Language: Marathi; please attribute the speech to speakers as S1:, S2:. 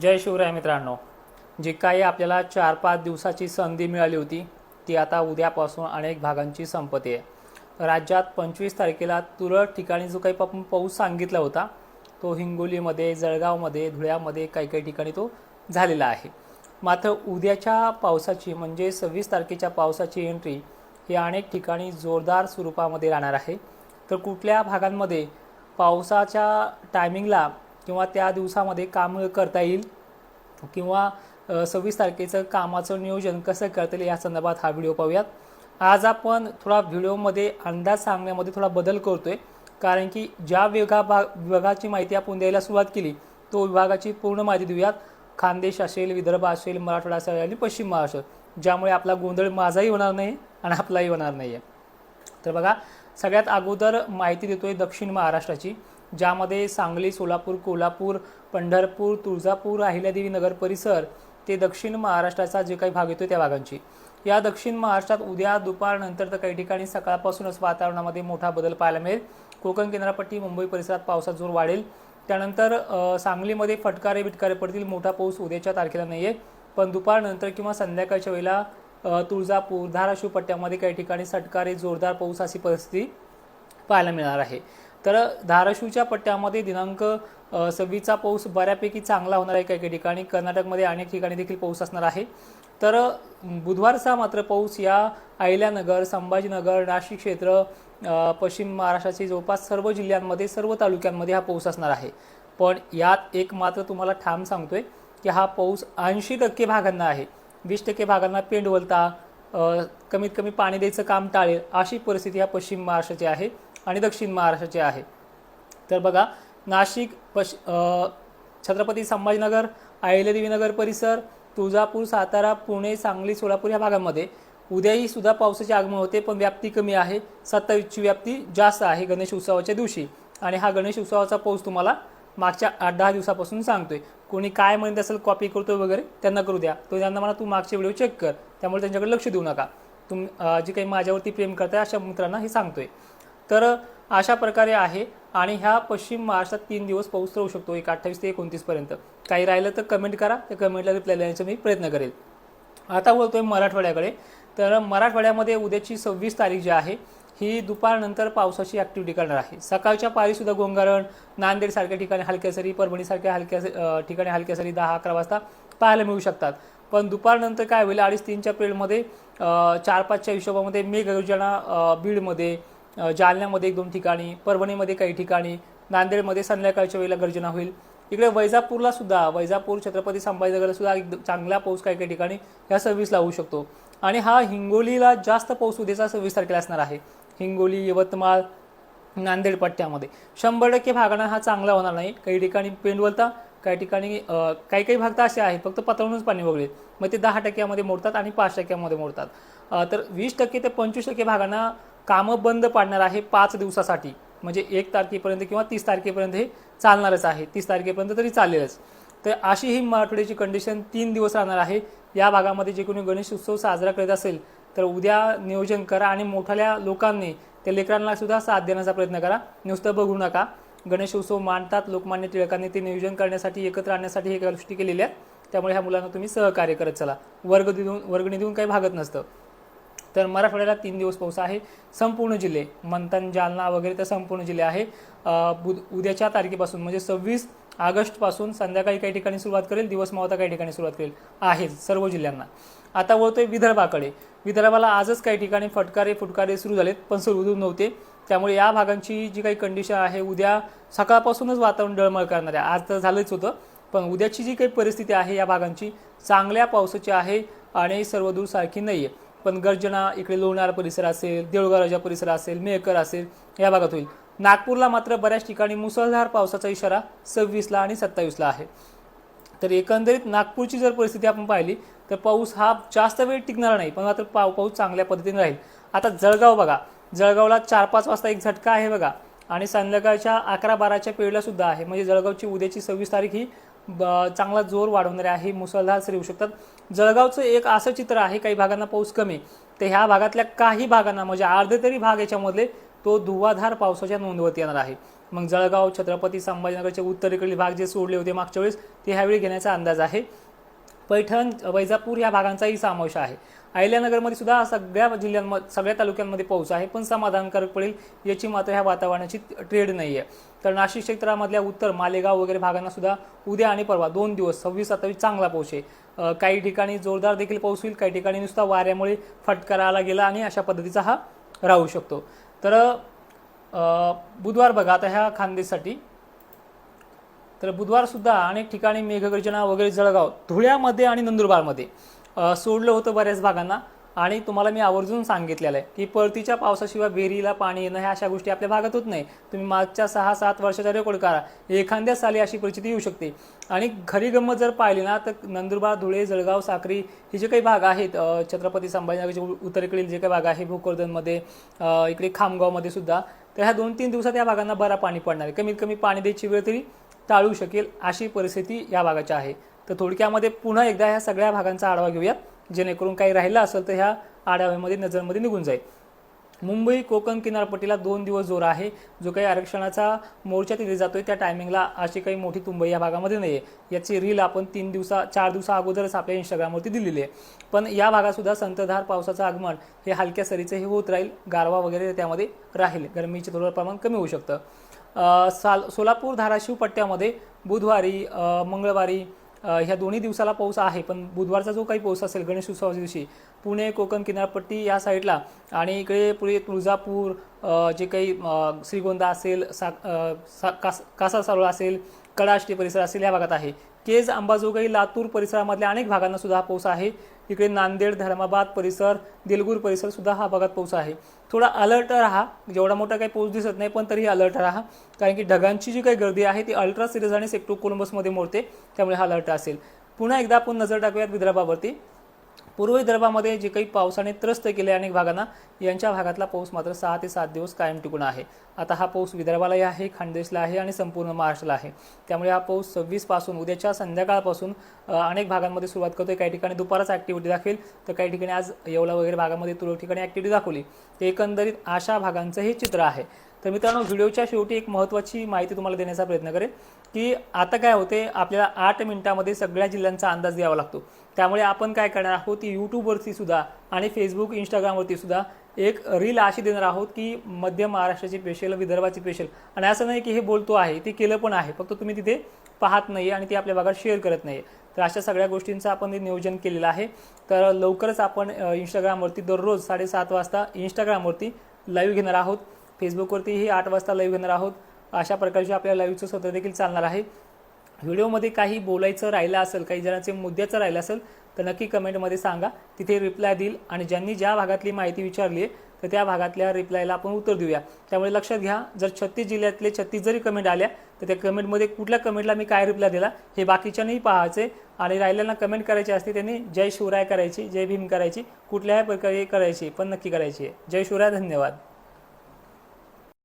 S1: जय शिवराय मित्रांनो. जी काही आपल्याला चार पाच दिवसाची संधी मिळाली होती ती आता उद्यापासून अनेक भागांची संपत्ती आहे. राज्यात पंचवीस तारखेला तुरळक ठिकाणी जो काही आपण पाऊस सांगितला होता तो हिंगोलीमध्ये जळगावमध्ये धुळ्यामध्ये काही काही ठिकाणी तो झालेला आहे. मात्र उद्याच्या पावसाची म्हणजे सव्वीस तारखेच्या पावसाची एंट्री ही अनेक ठिकाणी जोरदार स्वरूपामध्ये राहणार आहे. तर कुठल्या भागांमध्ये पावसाच्या टायमिंगला किंवा त्या दिवसामध्ये काम करता येईल? किंवा सव्वीस तारखेचं कामाचं नियोजन कसं करता येईल या संदर्भात हा व्हिडिओ पाहूयात. आज आपण थोडा व्हिडिओमध्ये अंदाज सांगण्यामध्ये थोडा बदल करतो आहे कारण की ज्या विभागा भाग विभागाची माहिती आपण द्यायला सुरुवात केली तो विभागाची पूर्ण माहिती देऊयात. खानदेश असेल विदर्भ असेल मराठवाडा असेल आणि पश्चिम महाराष्ट्र ज्यामुळे आपला गोंधळ माझाही होणार नाही आणि आपलाही होणार नाही आहे तर बघा सगळ्यात अगोदर माहिती देतोय दक्षिण महाराष्ट्राची. ज्यामध्ये सांगली सोलापूर कोल्हापूर पंढरपूर तुळजापूर अहिल्यादेवी नगर परिसर ते दक्षिण महाराष्ट्राचा जे काही भाग येतो त्या भागांची. या दक्षिण महाराष्ट्रात उद्या दुपारनंतर तर काही ठिकाणी सकाळपासूनच वातावरणामध्ये मोठा बदल पाहायला मिळेल. कोकण किनारपट्टी मुंबई परिसरात पावसाचा जोर वाढेल. त्यानंतर सांगलीमध्ये फटकारे बिटकारे पडतील. मोठा पाऊस उद्याच्या तारखेला नाही आहे पण दुपारनंतर किंवा संध्याकाळच्या वेळेला तुळजापूर धाराशिव पट्ट्यामध्ये काही ठिकाणी सटकारे जोरदार पाऊस अशी परिस्थिती पाहायला मिळणार आहे. तर धाराशिवच्या पट्ट्यामध्ये दिनांक सव्वीसचा पाऊस बऱ्यापैकी चांगला होणार आहे काही काही ठिकाणी. कर्नाटकमध्ये अनेक ठिकाणी देखील पाऊस असणार आहे. तर बुधवारचा मात्र पाऊस या अहिल्यानगर संभाजीनगर नाशिक क्षेत्र पश्चिम महाराष्ट्राचे जवळपास सर्व जिल्ह्यांमध्ये सर्व तालुक्यांमध्ये हा पाऊस असणार आहे. पण यात एक मात्र तुम्हाला ठाम सांगतोय की हा पाऊस ऐंशी टक्के भागांना आहे. वीस टक्के भागांना पेंडवलता कमीत कमी पाणी द्यायचं काम टाळेल अशी परिस्थिती ह्या पश्चिम महाराष्ट्राची आहे. आणि दक्षिण महाराष्ट्राचे आहे. तर बघा नाशिक पश छत्रपती संभाजीनगर अहिल्यादेवीनगर परिसर तुळजापूर सातारा पुणे सांगली सोलापूर या भागांमध्ये उद्याही सुद्धा पावसाचे आगमन होते पण व्याप्ती कमी आहे. सत्तावीसची व्याप्ती जास्त आहे गणेश उत्सवाच्या दिवशी. आणि हा गणेश उत्सवाचा पाऊस तुम्हाला मागच्या आठ दहा दिवसापासून सांगतोय. कोणी काय म्हणत असेल कॉपी करतो वगैरे त्यांना करू द्या. तो त्यांना म्हणा तू मागचे व्हिडिओ चेक कर. त्यामुळे त्यांच्याकडे लक्ष देऊ नका. तुम जे काही माझ्यावरती प्रेम करताय अशा मित्रांना हे सांगतोय. तर अशा प्रकारे आहे आणि ह्या पश्चिम महाराष्ट्रात तीन दिवस पाऊस राहू शकतो एक अठ्ठावीस ते एकोणतीसपर्यंत काही राहिलं तर कमेंट करा त्या कमेंटला रिप्लाय देण्याचा मी प्रयत्न करेल. आता बोलतो आहे मराठवाड्याकडे. तर मराठवाड्यामध्ये उद्याची सव्वीस तारीख जी आहे ही दुपारनंतर पावसाची ॲक्टिव्हिटी करणार आहे. सकाळच्या पारीसुद्धा गोंगारण नांदेडसारख्या ठिकाणी हलक्या सरी परभणीसारख्या हलक्या ठिकाणी हलक्या सरी दहा अकरा वाजता पाहायला मिळू शकतात. पण दुपारनंतर काय होईल अडीच तीनच्या पिरियडमध्ये चार पाचच्या हिशोबामध्ये मेघगर्जना बीडमध्ये जालन्यामध्ये एक दोन ठिकाणी परभणीमध्ये काही ठिकाणी नांदेडमध्ये संध्याकाळच्या वेळेला गर्जना होईल. इकडे वैजापूरला सुद्धा वैजापूर छत्रपती संभाजीनगरला सुद्धा एकदम चांगला पाऊस काही काही ठिकाणी ह्या सव्वीसला होऊ शकतो. आणि हा हिंगोलीला जास्त पाऊस उद्याचा सव्वीस तारखेला असणार आहे. हिंगोली यवतमाळ नांदेड पट्ट्यामध्ये. शंभर टक्के भागांना हा चांगला होणार नाही. काही ठिकाणी पेंडवलता काही ठिकाणी काही काही भाग तर असे आहेत फक्त पातळूनच पाणी वगळे मग ते दहा टक्क्यामध्ये मोडतात आणि पाच टक्क्यामध्ये मोडतात. तर वीस टक्के ते पंचवीस टक्के भागांना कामं बंद पाडणार आहे पाच दिवसासाठी. म्हणजे एक तारखेपर्यंत किंवा तीस तारखेपर्यंत हे चालणारच आहे. तीस तारखेपर्यंत तरी चालेलच तर अशी ही मराठवाड्याची कंडिशन तीन दिवस राहणार आहे. या भागामध्ये जे कोणी गणेश उत्सव साजरा करत असेल तर उद्या नियोजन करा आणि मोठ्या लोकांनी त्या लेकरांना सुद्धा साथ देण्याचा प्रयत्न करा. नुसतं बघू नका. गणेश उत्सव मांडतात लोकमान्य टिळकांनी ते नियोजन करण्यासाठी एकत्र आणण्यासाठी हे गोष्टी केलेल्या आहेत. त्यामुळे ह्या मुलांना तुम्ही सहकार्य करत चला. वर्ग देऊन वर्गणी देऊन काही भागत नसतं. तर मराठवाड्याला तीन दिवस पाऊस आहे. संपूर्ण जिल्हे मंथन जालना वगैरे तर संपूर्ण जिल्हे आहे. बुध उद्याच्या तारखेपासून म्हणजे सव्वीस ऑगस्टपासून संध्याकाळी काही ठिकाणी सुरुवात करेल दिवस मावता काही ठिकाणी सुरुवात करेल. आहे सर्व जिल्ह्यांना. आता वळतोय विदर्भाकडे. विदर्भाला आजच काही ठिकाणी फटकारे फुटकारे सुरू झालेत पण सुरू नव्हते. त्यामुळे या भागांची जी काही कंडिशन आहे उद्या सकाळपासूनच वातावरण डळमळ करणार. आहे आज तर झालंच होतं पण उद्याची जी काही परिस्थिती आहे या भागांची चांगल्या पावसाची आहे आणि सर्वदूर सारखी नाही आहे पण गर्जना इकडे लोणार परिसर असेल देऊळगावराजा परिसर असेल मेहकर असेल या भागात होईल. नागपूरला मात्र बऱ्याच ठिकाणी मुसळधार पावसाचा इशारा सव्वीसला आणि सत्तावीसला आहे. तर एकंदरीत नागपूरची जर परिस्थिती आपण पाहिली तर पाऊस हा जास्त वेळ टिकणार नाही पण मात्र पाव पाऊस चांगल्या पद्धतीने राहील. आता जळगाव बघा. जळगावला चार पाच वाजता एक झटका आहे बघा. आणि संध्याकाळच्या अकरा बाराच्या पिरियडला सुद्धा आहे. म्हणजे जळगावची उद्याची सव्वीस तारीख ही ब- चांगला जोर वाढवणारे आहे मुसळधार सरी होऊ शकतात. जळगावचं एक असं चित्र आहे काही भागांना पाऊस कमी. तर ह्या भागातल्या काही भागांना म्हणजे अर्धे तरी भाग याच्यामधले तो धुवाधार पावसाच्या नोंदवत येणार आहे. मग जळगाव छत्रपती संभाजीनगरचे उत्तरेकडील भाग जे सोडले होते मागच्या वेळेस ते ह्यावेळी घेण्याचा अंदाज आहे. पैठण वैजापूर या भागांचाही समावेश आहे. अहिल्यानगरमध्ये सुद्धा सगळ्या जिल्ह्यांमध्ये सगळ्या तालुक्यांमध्ये पाऊस आहे पण समाधानकारक पडेल याची मात्र ह्या वातावरणाची ट्रेड नाही आहे तर नाशिक क्षेत्रामधल्या उत्तर मालेगाव वगैरे भागांना सुद्धा उद्या आणि परवा दोन दिवस सव्वीस सत्तावीस चांगला पाऊस आहे. काही ठिकाणी जोरदार देखील पाऊस होईल काही ठिकाणी नुसता वाऱ्यामुळे फटकारा आला गेला आणि अशा पद्धतीचा हा राहू शकतो. तर बुधवार बघा आता ह्या खानदेशसाठी तर बुधवार सुद्धा अनेक ठिकाणी मेघगर्जना वगैरे जळगाव धुळ्यामध्ये आणि नंदुरबारमध्ये सोडलं होतं बऱ्याच भागांना. आणि तुम्हाला मी आवर्जून सांगितलेलं आहे की परतीच्या पावसाशिवाय विहिरीला पाणी येणं ह्या अशा गोष्टी आपल्या भागात होत नाही. तुम्ही मागच्या सहा सात वर्षाचा रेकॉर्ड करा एखाद्या साली अशी परिस्थिती येऊ शकते. आणि घरी गंमत जर पाहिली ना तर नंदुरबार धुळे जळगाव साक्री हे जे काही भाग आहेत छत्रपती संभाजीनगरचे उत्तरेकडील जे काही भाग आहे भूकर्दनमध्ये इकडे खामगावमध्ये सुद्धा तर ह्या दोन तीन दिवसात या भागांना बरा पाणी पडणार आहे. कमीत कमी पाणी द्यायची वेळ तरी टाळू शकेल अशी परिस्थिती या भागाची आहे. तर थोडक्यामध्ये पुन्हा एकदा ह्या सगळ्या भागांचा आढावा घेऊयात. जेणेकरून काही राहिलं असेल तर ह्या आढाव्यामध्ये नजरमध्ये निघून जाईल. मुंबई कोकण किनारपट्टीला दोन दिवस जोर आहे. जो काही आरक्षणाचा मोर्चा तिथे जातोय त्या टायमिंगला अशी काही मोठी तुंबई या भागामध्ये नाही आहे याची रील आपण तीन दिवसा चार दिवसा अगोदरच आपल्या इंस्टाग्रामवरती दिलेली आहे. पण या भागातसुद्धा संतधार संततधार पावसाचं आगमन हे हलक्या सरीचं हे होत राहील. गारवा वगैरे त्यामध्ये राहील. गरमीचे थोडं प्रमाण कमी होऊ शकतं. साल सोलापूर धाराशिव पट्ट्यामध्ये बुधवारी मंगळवारी ह्या दोन्ही दिवसाला पाऊस आहे पण बुधवारचा जो काही पाऊस असेल गणेश उत्सवाच्या दिवशी पुणे कोकण किनारपट्टी या साईडला आणि इकडे पुढे तुळजापूर जे काही श्रीगोंदा असेल सा सा कास कासासारोळ असेल कडाष्टी परिसर असेल या भागात आहे. केज अंबाजोगाई लातूर परिसरामधल्या अनेक भागांना सुद्धा हा पाऊस आहे. इकडे नांदेड धर्माबाद परिसर दिलगूर परिसर सुद्धा हा भागात पाऊस आहे. थोडा अलर्ट राहा. जेवढा मोठा काही पाऊस दिसत नाही पण तरी अलर्ट राहा. कारण की ढगांची जी काही गर्दी आहे ती अल्ट्रा सिरीज आणि सेक्टो कोलंबसमध्ये मोडते. त्यामुळे हा अलर्ट असेल. पुन्हा एकदा आपण नजर टाकूयात विदर्भावरती. पूर्व विदर्भामध्ये जे काही पावसाने त्रस्त केले अनेक भागांना यांच्या भागातला पाऊस मात्र सहा ते सात दिवस कायम टिकून आहे. आता हा पाऊस विदर्भालाही आहे खानदेशला आहे आणि संपूर्ण महाराष्ट्राला आहे. त्यामुळे हा पाऊस सव्वीसपासून उद्याच्या संध्याकाळपासून अनेक भागांमध्ये सुरुवात करतोय. काही ठिकाणी दुपारच ॲक्टिव्हिटी दाखवेल. तर काही ठिकाणी आज येवला वगैरे भागामध्ये तुरळक ठिकाणी ॲक्टिव्हिटी दाखवली. ते एकंदरीत अशा भागांचं हे चित्र आहे. तर मित्रांनो व्हिडिओच्या शेवटी एक महत्त्वाची माहिती तुम्हाला देण्याचा प्रयत्न करेन की आता काय होते आपल्याला आठ मिनिटामध्ये सगळ्या जिल्ह्यांचा अंदाज द्यावा लागतो. त्यामुळे आपण काय करणार आहोत की यूट्यूबवरती सुद्धा आणि फेसबुक इंस्टाग्रामवरती सुद्धा एक रील अशी देणार आहोत की मध्य महाराष्ट्राची पेशल विदर्भाची पेशल आणि असं नाही की हे बोलतो आहे ते केलं पण आहे फक्त तुम्ही तिथे पाहत नाही आणि ते आपल्या भागात शेअर करत नाही तर अशा सगळ्या गोष्टींचं आपण नियोजन केलेलं आहे. तर लवकरच आपण इंस्टाग्रामवरती दररोज साडेसात वाजता इंस्टाग्रामवरती लाईव्ह घेणार आहोत. फेसबुकवरतीही आठ वाजता लाईव्ह घेणार आहोत. अशा प्रकारचे आपल्या लाईव्हचं सत्र देखील चालणार आहे. व्हिडिओमध्ये काही बोलायचं राहिलं असेल काही जणांचे मुद्द्याचं राहिलं असेल तर नक्की कमेंटमध्ये सांगा. तिथे रिप्लाय देईल आणि ज्यांनी ज्या भागातली माहिती विचारली आहे तर त्या भागातल्या रिप्लायला आपण उत्तर देऊया. त्यामुळे लक्षात घ्या जर छत्तीस जिल्ह्यातले छत्तीस जरी कमेंट आल्या तर त्या कमेंटमध्ये कुठल्या कमेंटला मी काय रिप्लाय दिला हे बाकीच्यांनाही पाहायचे आणि राहिल्यांना कमेंट करायची असते त्यांनी जय शिवराय करायची जय भीम करायची कुठल्याही प्रकारे करायची पण नक्की करायची आहे. जय शिवराय धन्यवाद.